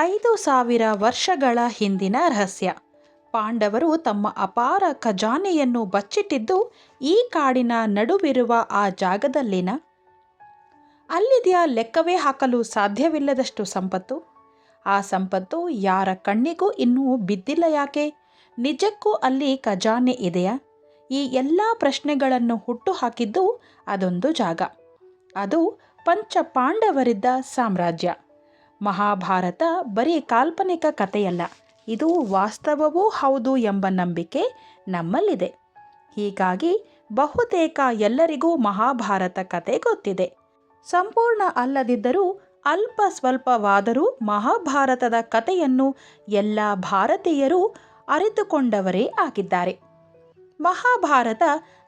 ಐದು ಸಾವಿರ ವರ್ಷಗಳ ಹಿಂದಿನ ರಹಸ್ಯ. ಪಾಂಡವರು ತಮ್ಮ ಅಪಾರ ಖಜಾನೆಯನ್ನು ಬಚ್ಚಿಟ್ಟಿದ್ದು ಈ ಕಾಡಿನ ನಡುವಿರುವ ಆ ಜಾಗದಲ್ಲಿನ. ಅಲ್ಲಿದೆಯ ಲೆಕ್ಕವೇ ಹಾಕಲು ಸಾಧ್ಯವಿಲ್ಲದಷ್ಟು ಸಂಪತ್ತು. ಆ ಸಂಪತ್ತು ಯಾರ ಕಣ್ಣಿಗೂ ಇನ್ನೂ ಬಿದ್ದಿಲ್ಲ ಯಾಕೆ? ನಿಜಕ್ಕೂ ಅಲ್ಲಿ ಖಜಾನೆ ಇದೆಯಾ? ಈ ಎಲ್ಲ ಪ್ರಶ್ನೆಗಳನ್ನು ಹುಟ್ಟುಹಾಕಿದ್ದು ಅದೊಂದು ಜಾಗ. ಅದು ಪಂಚ ಪಾಂಡವರಿದ್ದ ಸಾಮ್ರಾಜ್ಯ. ಮಹಾಭಾರತ ಬರೀ ಕಾಲ್ಪನಿಕ ಕಥೆಯಲ್ಲ, ಇದು ವಾಸ್ತವವೂ ಹೌದು ಎಂಬ ನಂಬಿಕೆ ನಮ್ಮಲ್ಲಿದೆ. ಹೀಗಾಗಿ ಬಹುತೇಕ ಎಲ್ಲರಿಗೂ ಮಹಾಭಾರತ ಕತೆ ಗೊತ್ತಿದೆ. ಸಂಪೂರ್ಣ ಅಲ್ಲದಿದ್ದರೂ ಅಲ್ಪ ಸ್ವಲ್ಪವಾದರೂ ಮಹಾಭಾರತದ ಕಥೆಯನ್ನು ಎಲ್ಲ ಭಾರತೀಯರು ಅರಿತುಕೊಂಡವರೇ ಆಗಿದ್ದಾರೆ. ಮಹಾಭಾರತ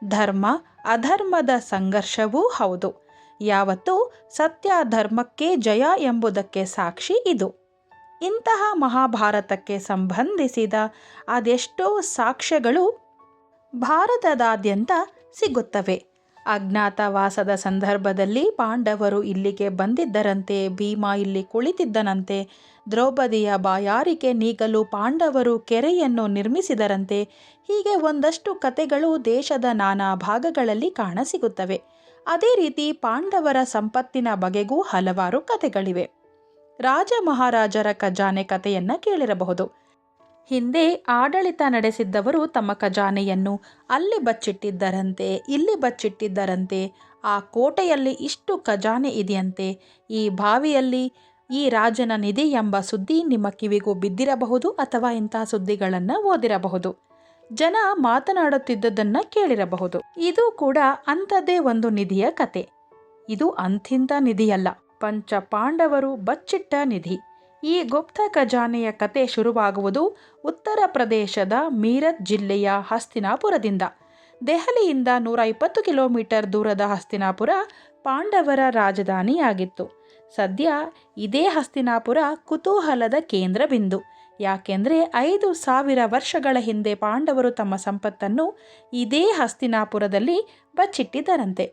ಧರ್ಮ, ಅಧರ್ಮದ ಸಂಘರ್ಷವೂ ಹೌದು. ಯಾವತ್ತೂ ಸತ್ಯ ಧರ್ಮಕ್ಕೆ ಜಯ ಎಂಬುದಕ್ಕೆ ಸಾಕ್ಷಿ ಇದು. ಇಂತಹ ಮಹಾಭಾರತಕ್ಕೆ ಸಂಬಂಧಿಸಿದ ಅದೆಷ್ಟೋ ಸಾಕ್ಷ್ಯಗಳು ಭಾರತದಾದ್ಯಂತ ಸಿಗುತ್ತವೆ. ಅಜ್ಞಾತವಾಸದ ಸಂದರ್ಭದಲ್ಲಿ ಪಾಂಡವರು ಇಲ್ಲಿಗೆ ಬಂದಿದ್ದರಂತೆ, ಭೀಮ ಇಲ್ಲಿ ಕುಳಿತಿದ್ದನಂತೆ, ದ್ರೌಪದಿಯ ಬಾಯಾರಿಕೆ ನೀಗಲು ಪಾಂಡವರು ಕೆರೆಯನ್ನು ನಿರ್ಮಿಸಿದರಂತೆ, ಹೀಗೆ ಒಂದಷ್ಟು ಕತೆಗಳು ದೇಶದ ನಾನಾ ಭಾಗಗಳಲ್ಲಿ ಕಾಣಸಿಗುತ್ತವೆ. ಅದೇ ರೀತಿ ಪಾಂಡವರ ಸಂಪತ್ತಿನ ಬಗೆಗೂ ಹಲವಾರು ಕತೆಗಳಿವೆ ರಾಜ ಮಹಾರಾಜರ ಖಜಾನೆ ಕಥೆಯನ್ನು ಕೇಳಿರಬಹುದು. ಹಿಂದೆ ಆಡಳಿತ ನಡೆಸಿದ್ದವರು ತಮ್ಮ ಖಜಾನೆಯನ್ನು ಅಲ್ಲಿ ಬಚ್ಚಿಟ್ಟಿದ್ದರಂತೆ, ಇಲ್ಲಿ ಬಚ್ಚಿಟ್ಟಿದ್ದರಂತೆ, ಆ ಕೋಟೆಯಲ್ಲಿ ಇಷ್ಟು ಖಜಾನೆ ಇದೆಯಂತೆ, ಈ ಬಾವಿಯಲ್ಲಿ ಈ ರಾಜನ ನಿಧಿ ಎಂಬ ಸುದ್ದಿ ನಿಮ್ಮ ಕಿವಿಗೂ ಬಿದ್ದಿರಬಹುದು ಅಥವಾ ಇಂತಹ ಸುದ್ದಿಗಳನ್ನು ಓದಿರಬಹುದು. ಜನ ಮಾತನಾಡುತ್ತಿದ್ದುದನ್ನು ಕೇಳಿರಬಹುದು. ಇದು ಕೂಡ ಅಂಥದ್ದೇ ಒಂದು ನಿಧಿಯ ಕತೆ. ಇದು ಅಂಥಿಂಥ ನಿಧಿಯಲ್ಲ. ಪಂಚ ಪಾಂಡವರು ಬಚ್ಚಿಟ್ಟ ನಿಧಿ. ಈ ಗುಪ್ತ ಖಜಾನೆಯ ಕತೆ ಶುರುವಾಗುವುದು ಉತ್ತರ ಪ್ರದೇಶದ ಮೀರತ್ ಜಿಲ್ಲೆಯ ಹಸ್ತಿನಾಪುರದಿಂದ. ದೆಹಲಿಯಿಂದ ನೂರ ಇಪ್ಪತ್ತು ಕಿಲೋಮೀಟರ್ ದೂರದ ಹಸ್ತಿನಾಪುರ ಪಾಂಡವರ ರಾಜಧಾನಿಯಾಗಿತ್ತು. ಸದ್ಯ ಇದೇ ಹಸ್ತಿನಾಪುರ ಕುತೂಹಲದ ಕೇಂದ್ರ ಬಿಂದು ಯಾಕೆಂದರೆ ಐದು ಸಾವಿರ ವರ್ಷಗಳ ಹಿಂದೆ ಪಾಂಡವರು ತಮ್ಮ ಸಂಪತ್ತನ್ನು ಇದೇ ಹಸ್ತಿನಾಪುರದಲ್ಲಿ ಬಚ್ಚಿಟ್ಟಿದ್ದರಂತೆ.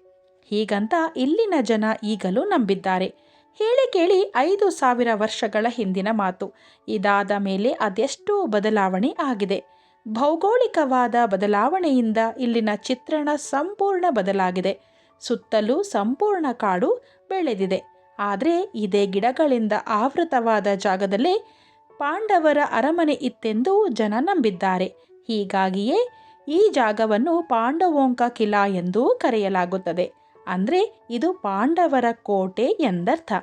ಹೀಗಂತ ಇಲ್ಲಿನ ಜನ ಈಗಲೂ ನಂಬಿದ್ದಾರೆ. ಹೇಳಿ ಕೇಳಿ ಐದು ಸಾವಿರ ವರ್ಷಗಳ ಹಿಂದಿನ ಮಾತು. ಇದಾದ ಮೇಲೆ ಅದೆಷ್ಟೋ ಬದಲಾವಣೆ ಆಗಿದೆ. ಭೌಗೋಳಿಕವಾದ ಬದಲಾವಣೆಯಿಂದ ಇಲ್ಲಿನ ಚಿತ್ರಣ ಸಂಪೂರ್ಣ ಬದಲಾಗಿದೆ. ಸುತ್ತಲೂ ಸಂಪೂರ್ಣ ಕಾಡು ಬೆಳೆದಿದೆ. ಆದರೆ ಇದೇ ಗಿಡಗಳಿಂದ ಆವೃತವಾದ ಜಾಗದಲ್ಲೇ ಪಾಂಡವರ ಅರಮನೆ ಇತ್ತೆಂದು ಜನ ನಂಬಿದ್ದಾರೆ. ಹೀಗಾಗಿಯೇ ಈ ಜಾಗವನ್ನು ಪಾಂಡವೋಂಕ ಕಿಲಾ ಎಂದೂ ಕರೆಯಲಾಗುತ್ತದೆ. ಅಂದರೆ ಇದು ಪಾಂಡವರ ಕೋಟೆ ಎಂದರ್ಥ.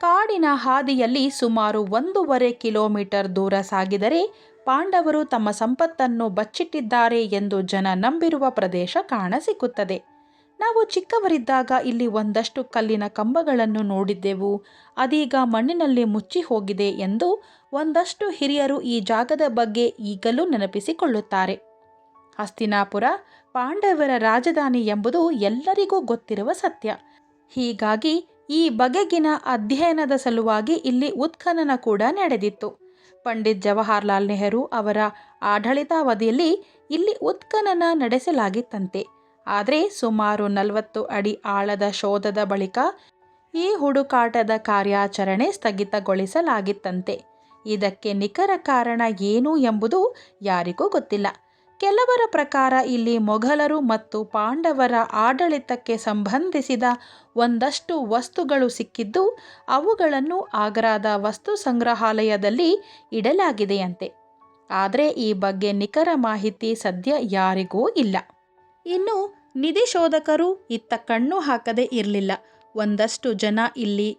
ಕಾಡಿನ ಹಾದಿಯಲ್ಲಿ ಸುಮಾರು ಒಂದೂವರೆ ಕಿಲೋಮೀಟರ್ ದೂರ ಸಾಗಿದರೆ ಪಾಂಡವರು ತಮ್ಮ ಸಂಪತ್ತನ್ನು ಬಚ್ಚಿಟ್ಟಿದ್ದಾರೆ ಎಂದು ಜನ ನಂಬಿರುವ ಪ್ರದೇಶ ಕಾಣಸಿಕ್ಕುತ್ತದೆ ನಾವು ಚಿಕ್ಕವರಿದ್ದಾಗ ಇಲ್ಲಿ ಒಂದಷ್ಟು ಕಲ್ಲಿನ ಕಂಬಗಳನ್ನು ನೋಡಿದ್ದೆವು. ಅದೀಗ ಮಣ್ಣಿನಲ್ಲಿ ಮುಚ್ಚಿ ಹೋಗಿದೆ ಎಂದು ಒಂದಷ್ಟು ಹಿರಿಯರು ಈ ಜಾಗದ ಬಗ್ಗೆ ಈಗಲೂ ನೆನಪಿಸಿಕೊಳ್ಳುತ್ತಾರೆ. ಹಸ್ತಿನಾಪುರ ಪಾಂಡವರ ರಾಜಧಾನಿ ಎಂಬುದು ಎಲ್ಲರಿಗೂ ಗೊತ್ತಿರುವ ಸತ್ಯ. ಹೀಗಾಗಿ ಈ ಬಗೆಗಿನ ಅಧ್ಯಯನದ ಸಲುವಾಗಿ ಇಲ್ಲಿ ಉತ್ಖನನ ಕೂಡ ನಡೆದಿತ್ತು. ಪಂಡಿತ್ ಜವಾಹರ್ಲಾಲ್ ನೆಹರು ಅವರ ಆಡಳಿತಾವಧಿಯಲ್ಲಿ ಇಲ್ಲಿ ಉತ್ಖನನ ನಡೆಸಲಾಗಿತ್ತಂತೆ. ಆದರೆ ಸುಮಾರು ನಲವತ್ತು ಅಡಿ ಆಳದ ಶೋಧದ ಬಳಿಕ ಈ ಹುಡುಕಾಟದ ಕಾರ್ಯಾಚರಣೆ ಸ್ಥಗಿತಗೊಳಿಸಲಾಗಿತ್ತಂತೆ. ಇದಕ್ಕೆ ನಿಖರ ಕಾರಣ ಏನು ಎಂಬುದು ಯಾರಿಗೂ ಗೊತ್ತಿಲ್ಲ. ಕೆಲವರ ಪ್ರಕಾರ ಇಲ್ಲಿ ಮೊಘಲರು ಮತ್ತು ಪಾಂಡವರ ಆಡಳಿತಕ್ಕೆ ಸಂಬಂಧಿಸಿದ ಒಂದಷ್ಟು ವಸ್ತುಗಳು ಸಿಕ್ಕಿದ್ದು, ಅವುಗಳನ್ನು ಆಗ್ರಾದ ವಸ್ತು ಸಂಗ್ರಹಾಲಯದಲ್ಲಿ ಇಡಲಾಗಿದೆಯಂತೆ. ಆದರೆ ಈ ಬಗ್ಗೆ ನಿಖರ ಮಾಹಿತಿ ಸದ್ಯ ಯಾರಿಗೂ ಇಲ್ಲ. ಇನ್ನು ನಿಧಿ ಶೋಧಕರು ಇತ್ತ ಕಣ್ಣು ಹಾಕದೆ ಇರಲಿಲ್ಲ. ಒಂದಷ್ಟು ಜನ ಇಲ್ಲಿ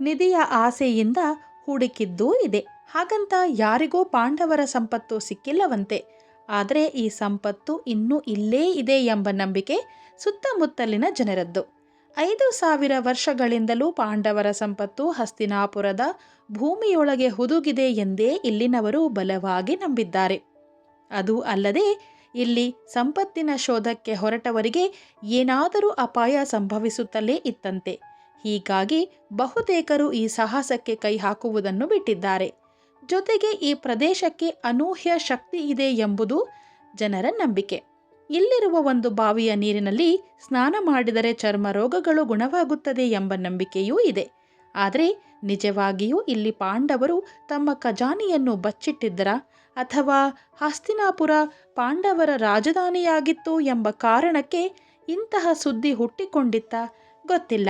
ನಿಧಿಯ ಆಸೆಯಿಂದ ಹುಡುಕಿದ್ದೂ ಇದೆ. ಹಾಗಂತ ಯಾರಿಗೂ ಪಾಂಡವರ ಸಂಪತ್ತು ಸಿಕ್ಕಿಲ್ಲವಂತೆ. ಆದರೆ ಈ ಸಂಪತ್ತು ಇನ್ನೂ ಇಲ್ಲೇ ಇದೆ ಎಂಬ ನಂಬಿಕೆ ಸುತ್ತಮುತ್ತಲಿನ ಜನರದ್ದು. ಐದು ಸಾವಿರ ವರ್ಷಗಳಿಂದಲೂ ಪಾಂಡವರ ಸಂಪತ್ತು ಹಸ್ತಿನಾಪುರದ ಭೂಮಿಯೊಳಗೆ ಹುದುಗಿದೆ ಎಂದೇ ಇಲ್ಲಿನವರು ಬಲವಾಗಿ ನಂಬಿದ್ದಾರೆ. ಅದು ಅಲ್ಲದೆ ಇಲ್ಲಿ ಸಂಪತ್ತಿನ ಶೋಧಕ್ಕೆ ಹೊರಟವರಿಗೆ ಏನಾದರೂ ಅಪಾಯ ಸಂಭವಿಸುತ್ತಲೇ ಇತ್ತಂತೆ. ಹೀಗಾಗಿ ಬಹುತೇಕರು ಈ ಸಾಹಸಕ್ಕೆ ಕೈ ಹಾಕುವುದನ್ನು ಬಿಟ್ಟಿದ್ದಾರೆ. ಜೊತೆಗೆ ಈ ಪ್ರದೇಶಕ್ಕೆ ಅನೂಹ್ಯ ಶಕ್ತಿ ಇದೆ ಎಂಬುದು ಜನರ ನಂಬಿಕೆ. ಇಲ್ಲಿರುವ ಒಂದು ಬಾವಿಯ ನೀರಿನಲ್ಲಿ ಸ್ನಾನ ಮಾಡಿದರೆ ಚರ್ಮ ರೋಗಗಳು ಗುಣವಾಗುತ್ತದೆ ಎಂಬ ನಂಬಿಕೆಯೂ ಇದೆ. ಆದರೆ ನಿಜವಾಗಿಯೂ ಇಲ್ಲಿ ಪಾಂಡವರು ತಮ್ಮ ಖಜಾನೆಯನ್ನು ಬಚ್ಚಿಟ್ಟಿದ್ದರ? ಅಥವಾ ಹಸ್ತಿನಾಪುರ ಪಾಂಡವರ ರಾಜಧಾನಿಯಾಗಿತ್ತು ಎಂಬ ಕಾರಣಕ್ಕೆ ಇಂತಹ ಸುದ್ದಿ ಹುಟ್ಟಿಕೊಂಡಿತ್ತ? ಗೊತ್ತಿಲ್ಲ.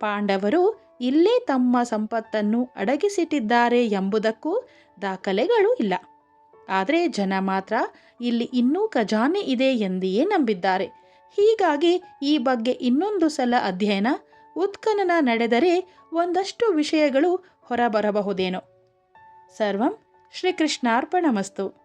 ಪಾಂಡವರು ಇಲ್ಲೇ ತಮ್ಮ ಸಂಪತ್ತನ್ನು ಅಡಗಿಸಿಟ್ಟಿದ್ದಾರೆ ಎಂಬುದಕ್ಕೂ ದಾಖಲೆಗಳು ಇಲ್ಲ. ಆದರೆ ಜನ ಮಾತ್ರ ಇಲ್ಲಿ ಇನ್ನೂ ಖಜಾನೆ ಇದೆ ಎಂದಿಯೇ ನಂಬಿದ್ದಾರೆ. ಹೀಗಾಗಿ ಈ ಬಗ್ಗೆ ಇನ್ನೊಂದು ಸಲ ಅಧ್ಯಯನ, ಉತ್ಖನನ ನಡೆದರೆ ಒಂದಷ್ಟು ವಿಷಯಗಳು ಹೊರಬರಬಹುದೇನೋ. ಸರ್ವಂ ಶ್ರೀಕೃಷ್ಣಾರ್ಪಣಮಸ್ತು.